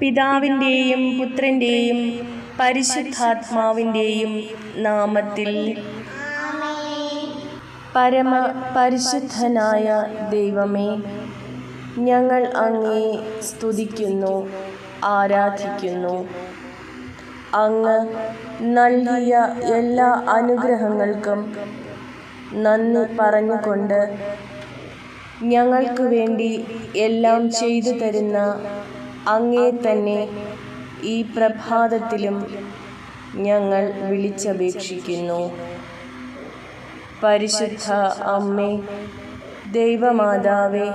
പിതാവിന്റെയും പുത്രന്റെയും പരിശുദ്ധാത്മാവിന്റെയും നാമത്തിൽ. പരമ പരിശുദ്ധനായ ദൈവമേ ഞങ്ങൾ അങ്ങേ സ്തുതിക്കുന്നു ആരാധിക്കുന്നു. അങ്ങ് നൽകിയ എല്ലാ അനുഗ്രഹങ്ങൾക്കും നന്ദി പറഞ്ഞുകൊണ്ട് ഞങ്ങൾക്ക് വേണ്ടി എല്ലാം ചെയ്തു തരുന്ന അങ്ങേ തന്നെ ഈ പ്രഭാതത്തിലും ഞങ്ങൾ വിളിച്ചപേക്ഷിക്കുന്നു. പരിശുദ്ധ അമ്മേ ദൈവമാതാവേ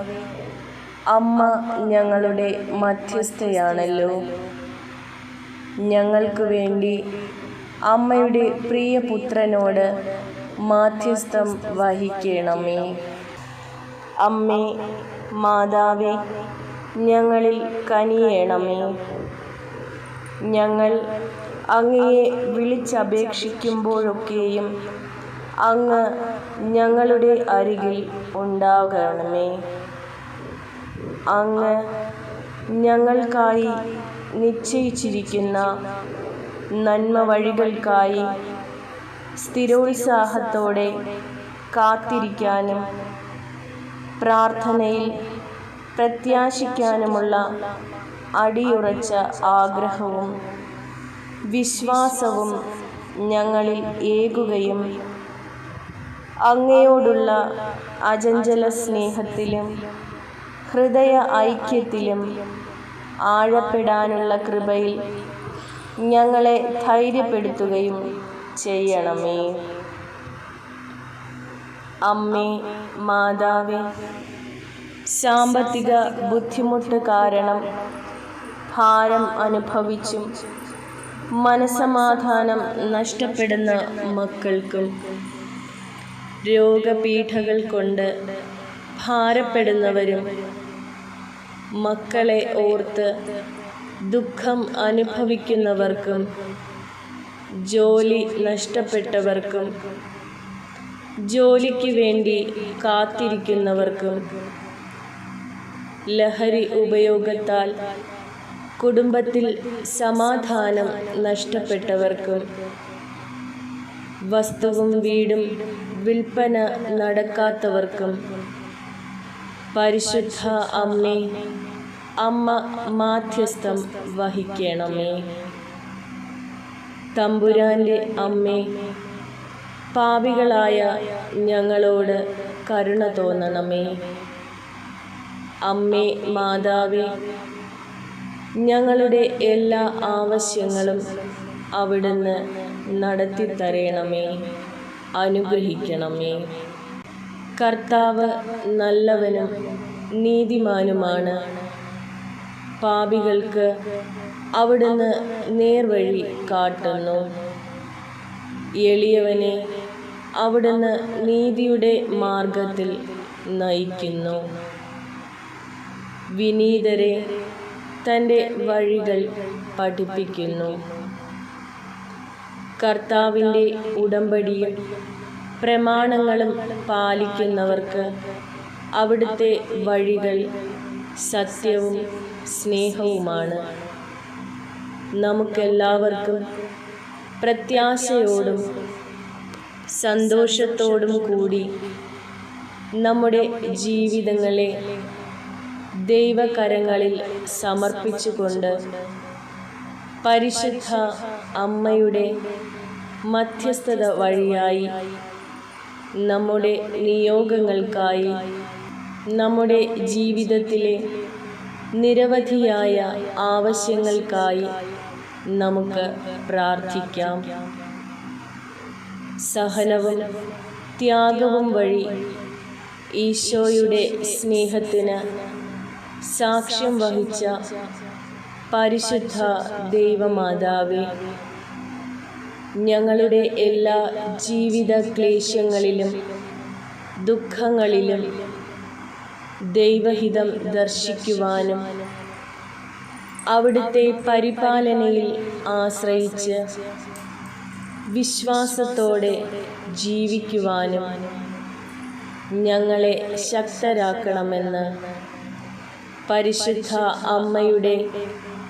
അമ്മ ഞങ്ങളുടെ മധ്യസ്ഥയാണല്ലോ. ഞങ്ങൾക്ക് വേണ്ടി അമ്മയുടെ പ്രിയപുത്രനോട് മാധ്യസ്ഥം വഹിക്കണമേ. അമ്മേ മാതാവേ ഞങ്ങളിൽ കനിയേണമേ. ഞങ്ങൾ അങ്ങയെ വിളിച്ചപേക്ഷിക്കുമ്പോഴൊക്കെയും അങ്ങ് ഞങ്ങളുടെ അരികിൽ ഉണ്ടാകണമേ. അങ്ങ് ഞങ്ങൾക്കായി നിശ്ചയിച്ചിരിക്കുന്ന നന്മ വഴികൾക്കായി സ്ഥിരോത്സാഹത്തോടെ കാത്തിരിക്കാനും പ്രാർത്ഥനയിൽ പ്രത്യാശിക്കാനുമുള്ള അടിയുറച്ച ആഗ്രഹവും വിശ്വാസവും ഞങ്ങളിൽ ഏകുകയും അങ്ങയോടുള്ള അജഞ്ചല സ്നേഹത്തിലും ഹൃദയ ഐക്യത്തിലും ആഴപ്പെടാനുള്ള കൃപയിൽ ഞങ്ങളെ ധൈര്യപ്പെടുത്തുകയും ചെയ്യണമേ. അമ്മേ മാതാവേ സാമ്പത്തിക ബുദ്ധിമുട്ട് കാരണം ഭാരം അനുഭവിച്ചും മനസമാധാനം നഷ്ടപ്പെടുന്ന മക്കൾക്കും രോഗപീഠകൾ കൊണ്ട് ഭാരപ്പെടുന്നവരും മക്കളെ ഓർത്ത് ദുഃഖം അനുഭവിക്കുന്നവർക്കും ജോലി നഷ്ടപ്പെട്ടവർക്കും ജോലിക്ക് വേണ്ടി കാത്തിരിക്കുന്നവർക്കും ലഹരി ഉപയോഗത്താൽ കുടുംബത്തിൽ സമാധാനം നഷ്ടപ്പെട്ടവർക്കും വസ്തുവും വീടും വിൽപ്പന നടക്കാത്തവർക്കും പരിശുദ്ധ അമ്മേ അമ്മ മാധ്യസ്ഥം വഹിക്കണമേ. തമ്പുരാന്റെ അമ്മേ പാപികളായ ഞങ്ങളോട് കരുണ തോന്നണമേ. അമ്മേ മാതാവേ ഞങ്ങളുടെ എല്ലാ ആവശ്യങ്ങളും അവിടുന്ന് നടത്തി തരണമേ അനുഗ്രഹിക്കണമേ. കർത്താവ് നല്ലവനും നീതിമാനുമാണ്. പാപികൾക്ക് അവിടുന്ന് നേർവഴി കാട്ടുന്നു. എളിയവനെ അവിടുന്ന് നീതിയുടെ മാർഗത്തിൽ നയിക്കുന്നു. വിനീതരെ തന്റെ വഴികൾ പഠിപ്പിക്കുന്നു. കർത്താവിന്റെ ഉടമ്പടിയും പ്രമാണങ്ങളും പാലിക്കുന്നവർക്ക് അവിടുത്തെ വഴികൾ സത്യവും സ്നേഹവുമാണ്. നമുക്കെല്ലാവർക്കും പ്രത്യാശയോടും സന്തോഷത്തോടും കൂടി നമ്മുടെ ജീവിതങ്ങളെ ദൈവകരങ്ങളിൽ സമർപ്പിച്ചുകൊണ്ട് പരിശുദ്ധ അമ്മയുടെ മധ്യസ്ഥത വഴിയായി നമ്മുടെ നിയോഗങ്ങൾക്കായി നമ്മുടെ ജീവിതത്തിലെ നിരവധിയായ ആവശ്യങ്ങൾക്കായി നമുക്ക് പ്രാർത്ഥിക്കാം. സഹനവും ത്യാഗവും വഴി ഈശോയുടെ സ്നേഹത്തിന് സാക്ഷ്യം വഹിച്ച പരിശുദ്ധ ദൈവമാതാവേ ഞങ്ങളുടെ എല്ലാ ജീവിത ക്ലേശങ്ങളിലും ദുഃഖങ്ങളിലും ദൈവഹിതം ദർശിക്കുവാനും അവിടുത്തെ പരിപാലനയിൽ ആശ്രയിച്ച് വിശ്വാസത്തോടെ ജീവിക്കുവാനും ഞങ്ങളെ ശക്തരാക്കണമെന്ന് പരിശുദ്ധ അമ്മയുടെ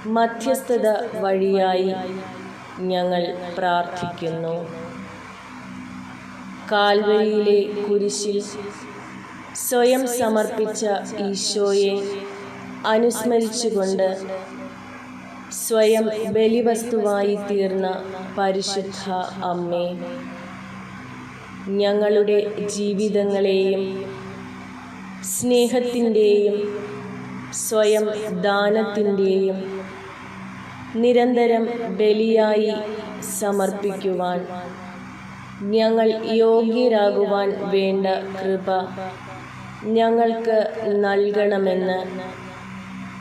മധ്യസ്ഥത വഴിയായി ഞങ്ങൾ പ്രാർത്ഥിക്കുന്നു. കാൽവരിയിലെ കുരിശിൽ സ്വയം സമർപ്പിച്ച ഈശോയെ അനുസ്മരിച്ചുകൊണ്ട് സ്വയം ബലിവസ്തുവായി തീർന്ന പരിശുദ്ധ അമ്മേ ഞങ്ങളുടെ ജീവിതങ്ങളെയും സ്നേഹത്തിന്റെയും സ്വയം ദാനത്തിന്റെയും നിരന്തരം ബലിയായി സമർപ്പിക്കുവാൻ ഞങ്ങൾ യോഗ്യരാകുവാൻ വേണ്ട കൃപ ഞങ്ങൾക്ക് നൽകണമെന്ന്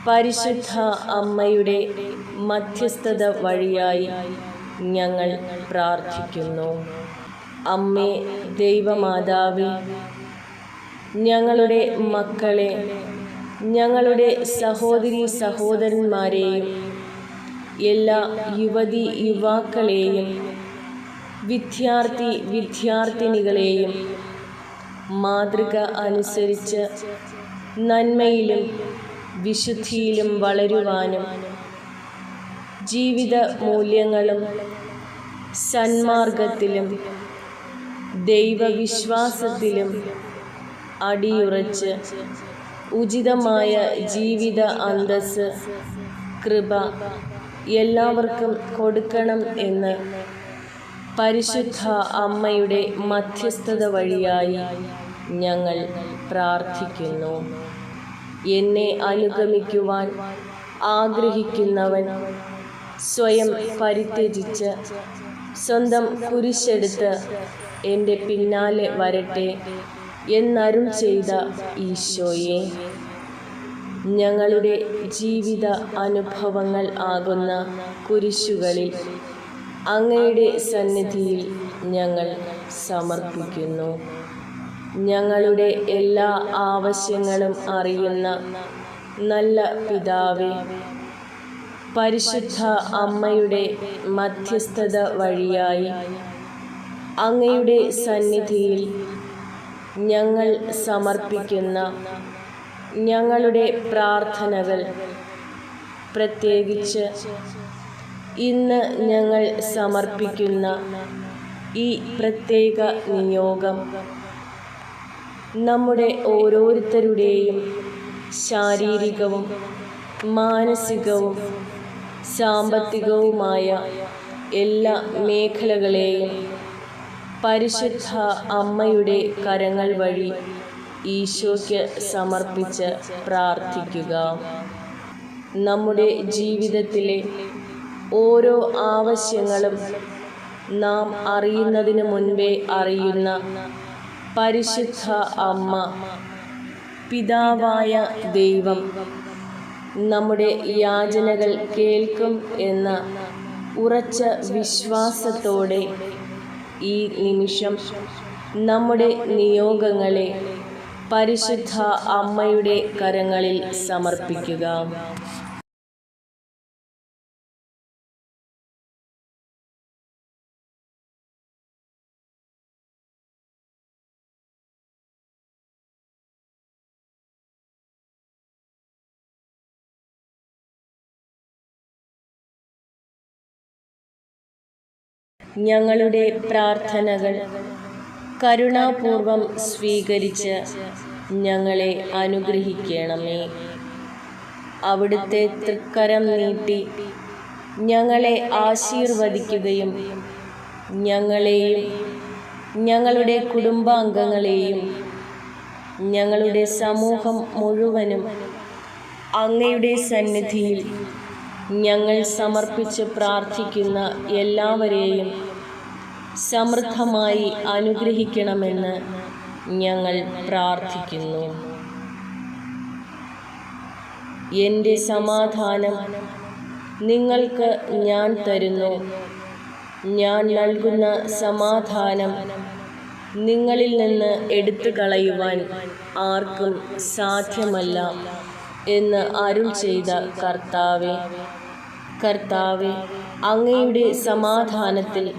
പരിശുദ്ധ അമ്മയുടെ മധ്യസ്ഥത വഴിയായി ഞങ്ങൾ പ്രാർത്ഥിക്കുന്നു. അമ്മേ ദൈവമാതാവേ ഞങ്ങളുടെ മക്കളെ ഞങ്ങളുടെ സഹോദരി സഹോദരന്മാരെയും എല്ലാ യുവതി യുവാക്കളെയും വിദ്യാർത്ഥി വിദ്യാർത്ഥിനികളെയും മാതൃക അനുസരിച്ച് നന്മയിലും വിശുദ്ധിയിലും വളരുവാനും ജീവിത മൂല്യങ്ങളും സന്മാർഗത്തിലും ദൈവവിശ്വാസത്തിലും അടിയുറച്ച് ഉചിതമായ ജീവിത അന്തസ് കൃപ എല്ലാവർക്കും കൊടുക്കണം എന്ന് പരിശുദ്ധ അമ്മയുടെ മധ്യസ്ഥത വഴിയായി ഞങ്ങൾ പ്രാർത്ഥിക്കുന്നു. എന്നെ അനുഗമിക്കുവാൻ ആഗ്രഹിക്കുന്നവൻ സ്വയം പരിത്യജിച്ച് സ്വന്തം കുരിശെടുത്ത് എന്റെ പിന്നാലെ വരട്ടെ. എന്നരുൾ ചെയ്ത ഈശോയെ. ഞങ്ങളുടെ ജീവിത അനുഭവങ്ങൾ ആകുന്ന കുരിശുകളിൽ അങ്ങയുടെ സന്നിധിയിൽ ഞങ്ങൾ സമർപ്പിക്കുന്നു. ഞങ്ങളുടെ എല്ലാ ആവശ്യങ്ങളും അറിയുന്ന നല്ല പിതാവെ പരിശുദ്ധ അമ്മയുടെ മധ്യസ്ഥത വഴിയായി അങ്ങയുടെ സന്നിധിയിൽ ഞങ്ങൾ സമർപ്പിക്കുന്ന ഞങ്ങളുടെ പ്രാർത്ഥനകൾ പ്രത്യേകിച്ച് ഇന്ന് ഞങ്ങൾ സമർപ്പിക്കുന്ന ഈ പ്രത്യേക നിയോഗം നമ്മുടെ ഓരോരുത്തരുടെയും ശാരീരികവും മാനസികവും സാമ്പത്തികവുമായ എല്ലാ മേഖലകളെയും പരിശുദ്ധ അമ്മയുടെ കരങ്ങൾ വഴി ഈശോയ്ക്ക് സമർപ്പിച്ച് പ്രാർത്ഥിക്കുക. നമ്മുടെ ജീവിതത്തിലെ ഓരോ ആവശ്യങ്ങളും നാം അറിയുന്നതിന് മുൻപേ അറിയുന്ന പരിശുദ്ധ അമ്മ പിതാവായ ദൈവം നമ്മുടെ യാചനകൾ കേൾക്കും എന്ന ഉറച്ച വിശ്വാസത്തോടെ ഈ നിമിഷം നമ്മുടെ നിയോഗങ്ങളെ പരിശുദ്ധ അമ്മയുടെ കരങ്ങളിൽ സമർപ്പിക്കുക. ഞങ്ങളുടെ പ്രാർത്ഥനകൾ കരുണാപൂർവം സ്വീകരിച്ച് ഞങ്ങളെ അനുഗ്രഹിക്കണമേ. അവിടുത്തെ തൃക്കരം നീട്ടി ഞങ്ങളെ ആശീർവദിക്കുകയും ഞങ്ങളെയും ഞങ്ങളുടെ കുടുംബാംഗങ്ങളെയും ഞങ്ങളുടെ സമൂഹം മുഴുവനും അങ്ങയുടെ സന്നിധിയിൽ ഞങ്ങൾ സമർപ്പിച്ച് പ്രാർത്ഥിക്കുന്ന എല്ലാവരെയും സമൃദ്ധമായി അനുഗ്രഹിക്കണമെന്ന് ഞങ്ങൾ പ്രാർത്ഥിക്കുന്നു. എന്റെ സമാധാനം നിങ്ങൾക്ക് ഞാൻ തരുന്നു. ഞാൻ നൽകുന്ന സമാധാനം നിങ്ങളിൽ നിന്ന് എടുത്തു കളയുവാൻ ആർക്കും സാധ്യമല്ല എന്ന് അരുൾ ചെയ്ത കർത്താവെ കർത്താവെ അങ്ങയുടെ സമാധാനത്തിൽ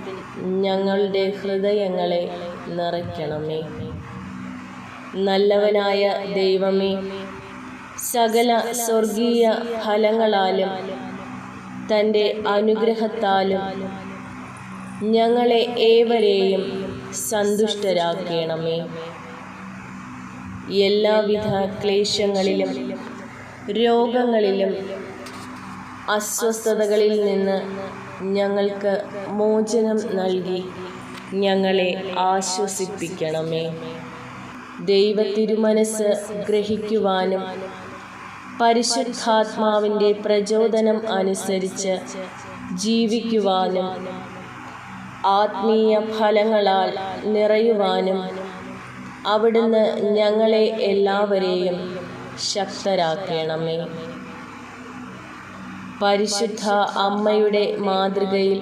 ഞങ്ങളുടെ ഹൃദയങ്ങളെ നിറയ്ക്കണമേ. നല്ലവനായ ദൈവമേ സകല സ്വർഗീയ ഫലങ്ങളാലും തന്റെ അനുഗ്രഹത്താലും ഞങ്ങളെ ഏവരെയും സന്തുഷ്ടരാക്കണമേ. എല്ലാവിധ ക്ലേശങ്ങളിലും രോഗങ്ങളിലും അസ്വസ്ഥതകളിൽ നിന്ന് ഞങ്ങൾക്ക് മോചനം നൽകി ഞങ്ങളെ ആശ്വസിപ്പിക്കണമേ. ദൈവത്തിരുമനസ് ഗ്രഹിക്കുവാനും പരിശുദ്ധാത്മാവിന്റെ പ്രചോദനം അനുസരിച്ച് ജീവിക്കുവാനും ആത്മീയ ഫലങ്ങളാൽ നിറയുവാനും അവിടുന്ന് ഞങ്ങളെ എല്ലാവരെയും ശക്തരാക്കണമേ. പരിശുദ്ധ അമ്മയുടെ മാതൃകയിൽ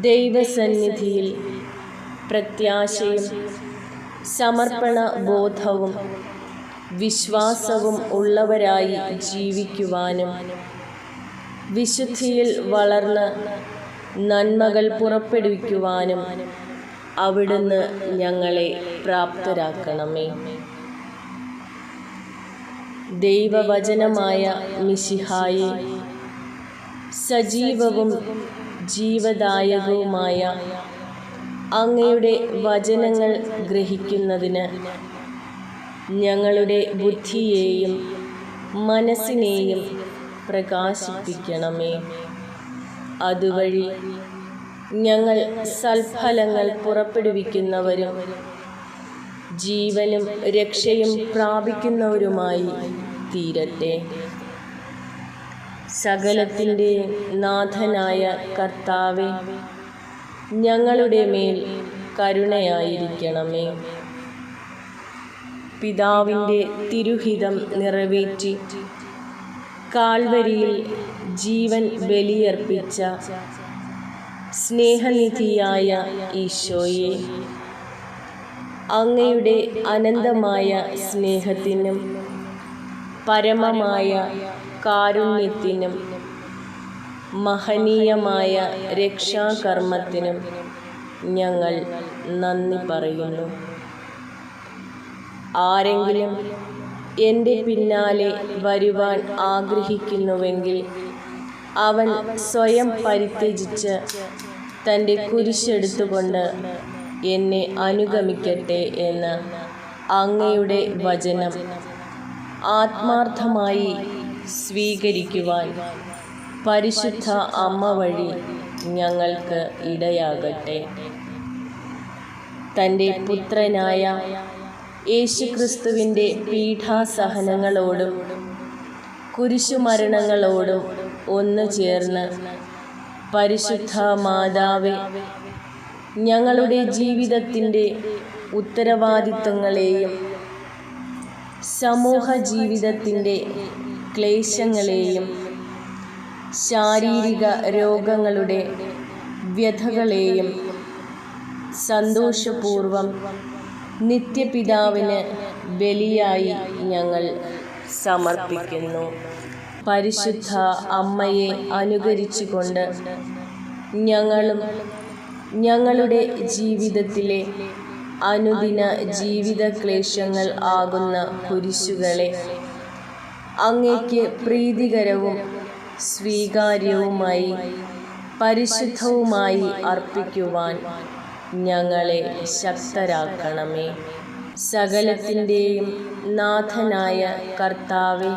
ദൈവസന്നിധിയിൽ പ്രത്യാശയും സമർപ്പണ ബോധവും വിശ്വാസവും ഉള്ളവരായി ജീവിക്കുവാനും വിശുദ്ധിയിൽ വളർന്ന് നന്മകൾ പുറപ്പെടുവിക്കുവാനും അവിടുന്ന് ഞങ്ങളെ പ്രാപ്തരാക്കണമേ. ദൈവവചനമായ മിശിഹായി സജീവവും ജീവദായകവുമായ അങ്ങയുടെ വചനങ്ങൾ ഗ്രഹിക്കുന്നതിന് ഞങ്ങളുടെ ബുദ്ധിയെയും മനസ്സിനെയും പ്രകാശിപ്പിക്കണമേ. അതുവഴി ഞങ്ങൾ സൽഫലങ്ങൾ പുറപ്പെടുവിക്കുന്നവരും ജീവനും രക്ഷയും പ്രാപിക്കുന്നവരുമായി തീരട്ടെ. സകലത്തിന്റെ നാഥനായ കർത്താവെ ഞങ്ങളുടെ മേൽ കരുണയായിരിക്കണമേ. പിതാവിന്റെ തിരുഹിതം നിറവേറ്റി കാൽവരിയിൽ ജീവൻ ബലിയർപ്പിച്ച സ്നേഹനിധിയായ ഈശോയെ അങ്ങയുടെ അനന്തമായ സ്നേഹത്തിനും പരമമായ കാരുണ്യത്തിനും മഹനീയമായ രക്ഷാകർമ്മത്തിനും ഞങ്ങൾ നന്ദി പറയുന്നു. ആരെങ്കിലും എന്റെ പിന്നാലെ വരുവാൻ ആഗ്രഹിക്കുന്നുവെങ്കിൽ അവൻ സ്വയം പരിത്യജിച്ച് തന്റെ കുരിശെടുത്തുകൊണ്ട് എന്നെ അനുഗമിക്കട്ടെ എന്ന് അങ്ങയുടെ വചനം ആത്മാർത്ഥമായി സ്വീകരിക്കുവാൻ പരിശുദ്ധ അമ്മ വഴി ഞങ്ങൾക്ക് ഇടയാകട്ടെ. തന്റെ പുത്രനായ യേശുക്രിസ്തുവിന്റെ പീഠാസഹനങ്ങളോടും കുരിശുമരണങ്ങളോടും ഒന്നു ചേർന്ന് പരിശുദ്ധ മാതാവെ ഞങ്ങളുടെ ജീവിതത്തിന്റെ ഉത്തരവാദിത്വങ്ങളെയും സമൂഹ ജീവിതത്തിന്റെ ക്ലേശങ്ങളെയും ശാരീരിക രോഗങ്ങളുടെ വ്യഥകളെയും സന്തോഷപൂർവം നിത്യപിതാവിന് ബലിയായി ഞങ്ങൾ സമർപ്പിക്കുന്നു. പരിശുദ്ധ അമ്മയെ അനുകരിച്ചുകൊണ്ട് ഞങ്ങളും ഞങ്ങളുടെ ജീവിതത്തിലെ അനുദിന ജീവിത ക്ലേശങ്ങൾ ആകുന്ന കുരിശുകളെ അങ്ങയ്ക്ക് പ്രീതികരവും സ്വീകാര്യവുമായി പരിശുദ്ധവുമായി അർപ്പിക്കുവാൻ ഞങ്ങളെ ശക്തരാക്കണമേ. സകലത്തിന്റെയും നാഥനായ കർത്താവെ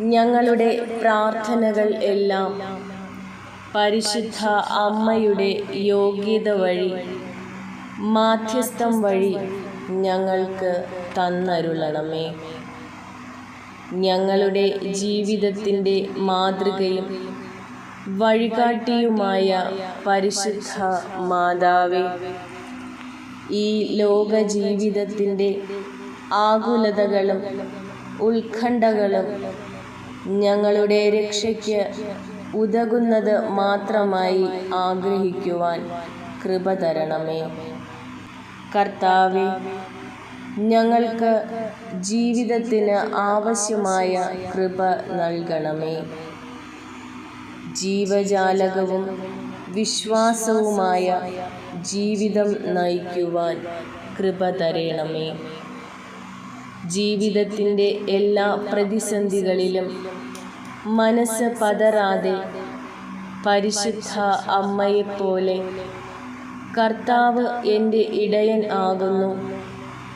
ഞങ്ങളുടെ പ്രാർത്ഥനകൾ എല്ലാം പരിശുദ്ധ അമ്മയുടെ യോഗ്യത വഴി മാധ്യസ്ഥം വഴി ഞങ്ങൾക്ക് തന്നരുളണമേ. ഞങ്ങളുടെ ജീവിതത്തിന്റെ മാതൃകയും വഴികാട്ടിയുമായ പരിശുദ്ധ മാതാവേ ഈ ലോക ജീവിതത്തിന്റെ ആകുലതകളും ഉത്കണ്ഠകളും ഞങ്ങളുടെ രക്ഷയ്ക്ക് ഉതകുന്നത് മാത്രമായി ആഗ്രഹിക്കുവാൻ കൃപ തരണമേ. കർത്താവെ ഞങ്ങൾക്ക് ജീവിതത്തിന് ആവശ്യമായ കൃപ നൽകണമേ. ജീവജാലകവും വിശ്വാസവുമായ ജീവിതം നയിക്കുവാൻ കൃപ തരണമേ. ജീവിതത്തിന്റെ എല്ലാ പ്രതിസന്ധികളിലും മനസ്സ് പതറാതെ പരിശുദ്ധ അമ്മയെപ്പോലെ കർത്താവ് എന്റെ ഇടയൻ ആകുന്നു.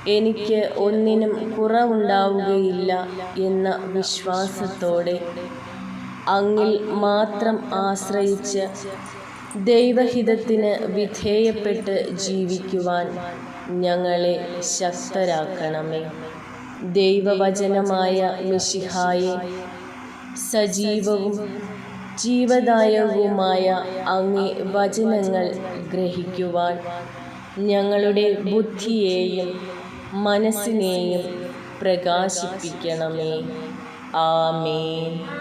എനിക്ക് ഒന്നിനും കുറവുണ്ടാവുകയില്ല എന്ന വിശ്വാസത്തോടെ അങ്ങിൽ മാത്രം ആശ്രയിച്ച് ദൈവഹിതത്തിന് വിധേയപ്പെട്ട് ജീവിക്കുവാൻ ഞങ്ങളെ ശക്തരാക്കണമേ. ദൈവവചനമായ മിഷിഹായെ സജീവവും ജീവദായകവുമായ അങ്ങേ വചനങ്ങൾ ഗ്രഹിക്കുവാൻ ഞങ്ങളുടെ ബുദ്ധിയെയും മനസ്സിനെയും പ്രകാശിപ്പിക്കണമേ. ആമേൻ.